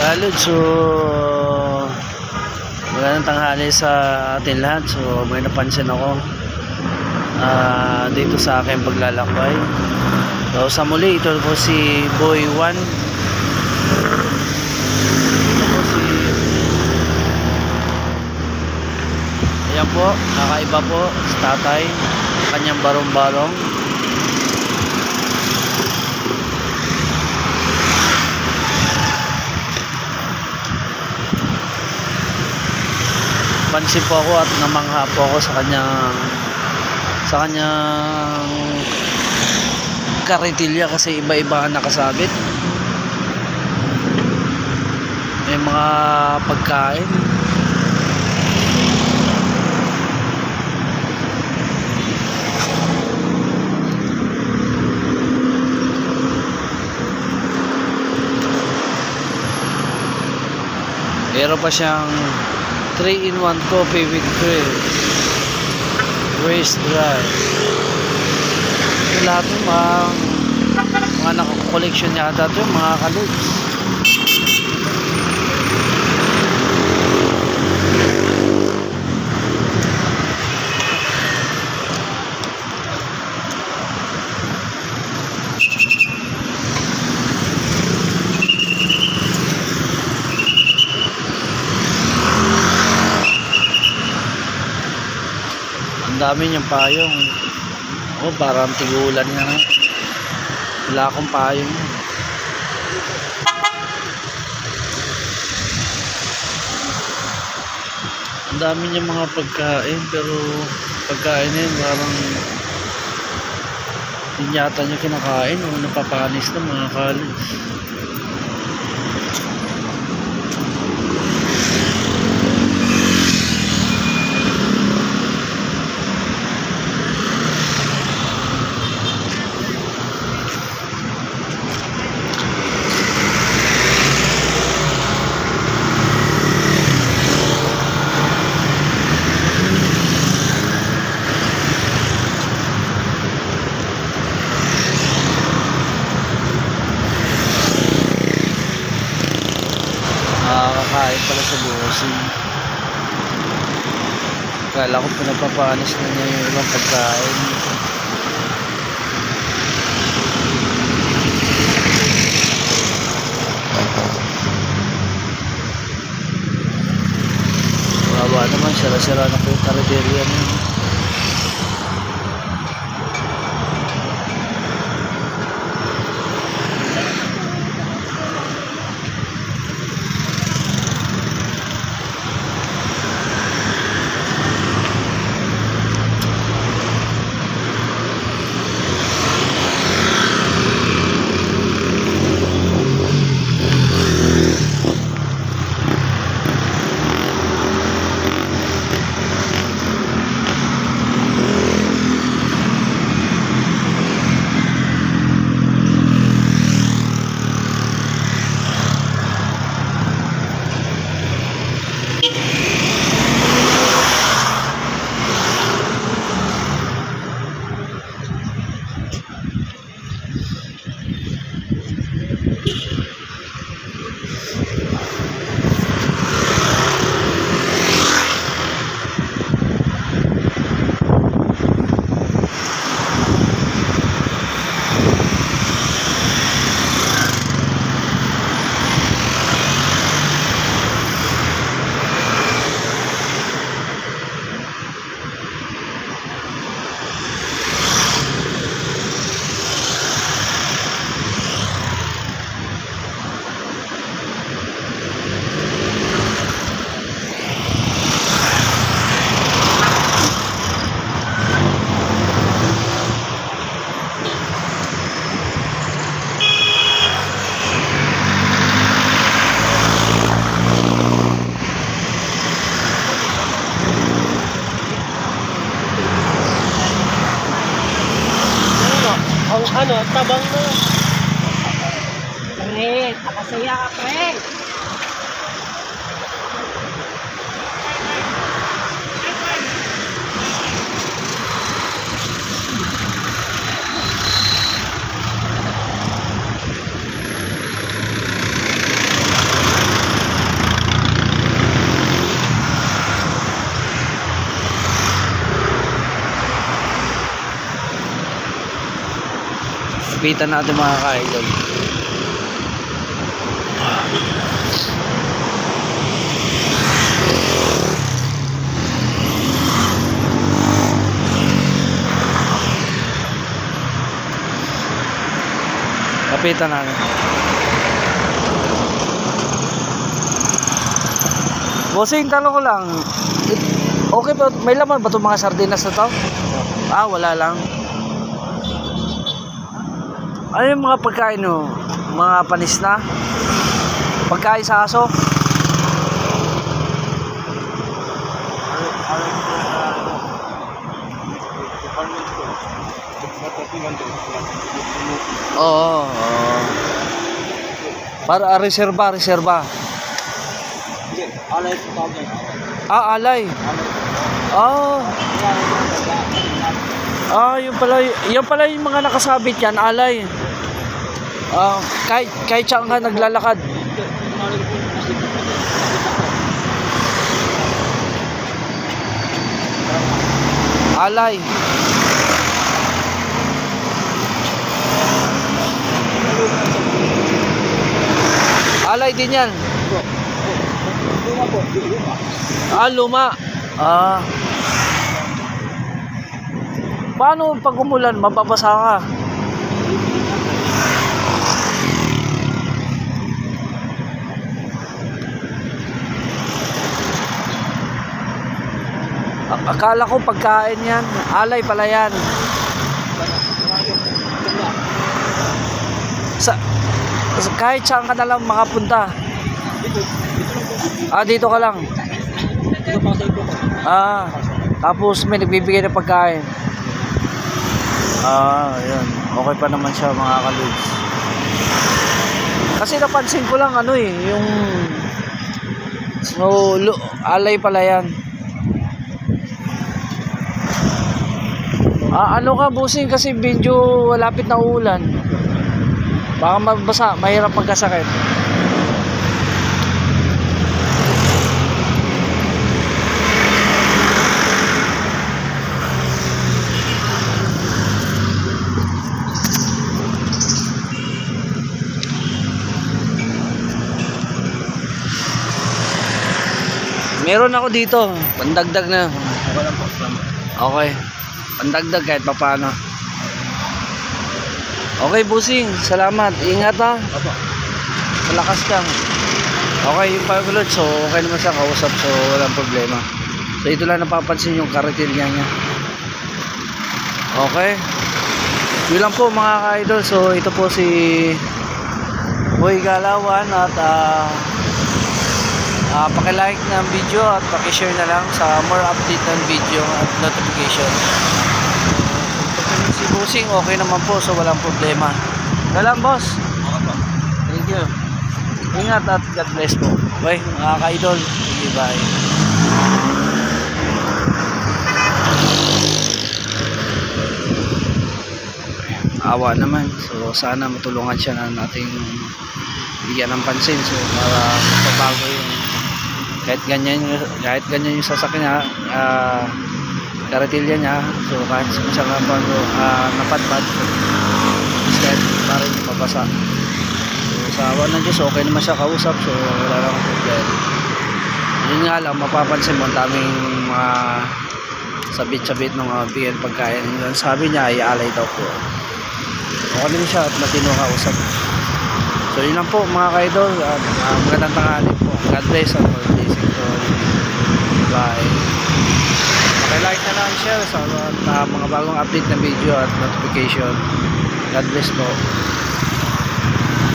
Galid, so magandang tanghali sa atin lahat. So may napansin ako ah, dito sa aking paglalakbay. So sa muli, ito po si Boy 1. Ito po si Ayan po, nakaiba po sa tatay. Kanyang barong-barong. Pansin po ako at namangha po ako sa kanyang sa kanyang karitilya kasi iba-iba ang nakasabit. May mga pagkain. Meron pa siyang 3 in 1 coffee with cream waist dry ito lahat yung mga mga nakakoleksyon niya ata ito mga kalips dami niyang payong. Oh parang tigulan nga nga wala akong payong. Ang dami niyang mga pagkain pero pagkain na yun parang hindi yata niya kinakain o napapanis na mga kalis pala sa busin kala ko pinapapanis na niya yung ibang pagkain Wawa naman, sira-sira na po yung kariderya niya. Tabang mo. Pre, nakasaya ka, pre. Kapitan natin mga ka-idol. Kapitan natin. Bossing, tanong ko lang. Okay ba? May laman ba itong mga sardinas na to? Ah, wala lang. Ano yung mga pagkain no? Mga panis na? Pagkain sa aso? Oo, oo. Para ah, reserba, reserba. Alay. Ah, alay. Ah. Ah, yung pala, yung pala yung mga nakasabit yan, alay. Ah, kahit, kahit saan ka naglalakad. Alay. Alay din yan. Luma po. Ah, luma. Ah. Paano pag umulan, mababasa ka? Akala ko pagkain yan. Alay pala yan. Sa, sa- kahit saan ka na makapunta. Ah, dito ka lang. Ah, tapos may nagbibigay ng pagkain. Ah, ayan. Okay pa naman siya mga kaludes. Kasi napansin ko lang ano eh, yung so, lu- alay pala yan. Ah, ano ka busing kasi medyo malapit na ulan. Baka mabasa, mahirap pagkasakit. Meron ako dito, pandagdag na. Okay lang po. Okay. Pandagdag kahit papaano. Okay, busing. Salamat. Ingat ha. Opo. Malakas ka. Okay, yung pagulot. So, okay naman siya kausap. So, walang problema. So, ito lang napapansin yung karatilya niya. Okay. Yun lang po mga ka-idol. So, ito po si Boy Galawan at ah ah paki-like ng video at paki-share na lang sa more update ng video at notification. Si Busing okay naman po so walang problema. Galang boss. Okay. Thank you. Ingat at God bless po. Bye mga ka-idol. Sige bye. Awa naman. So sana matulungan siya na nating bigyan ng pansin. So para magbabago yung kahit ganyan yung, kahit ganyan yung sasakyan niya, ah karatilya niya. So kahit siya nga bago uh, napadpad. So, kahit para hindi mabasa. So, sa awa ng Diyos, okay naman siya kausap. So, wala lang akong problema. Yun nga lang, mapapansin mo, ang daming mga sabit-sabit ng mga bigyan pagkain. Yun, sabi niya, iaalay daw po. Okay naman siya at matino kausap. So, yun lang po mga ka-idol. At uh, magandang tanghali po. God bless all. Bye. Pakilike na lang share sa mga bagong update na video at notification. God bless po.